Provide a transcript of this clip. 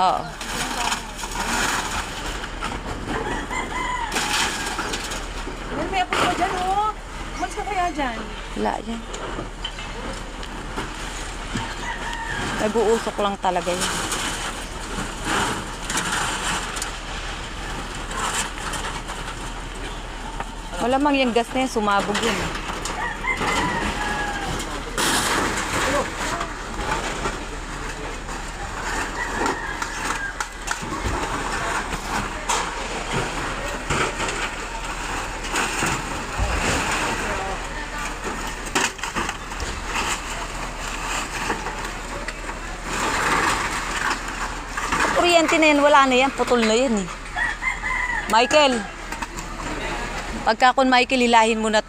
Oo. Well, may apo pa dyan, oh. Mas ka kaya dyan? Wala yan. Nag-uusok lang talaga yun. Wala mang yung gas na yan, sumabog yun. Kuryente na yan, wala na yan, putol na yan eh. Michael, pagka kun Michael, hilahin mo na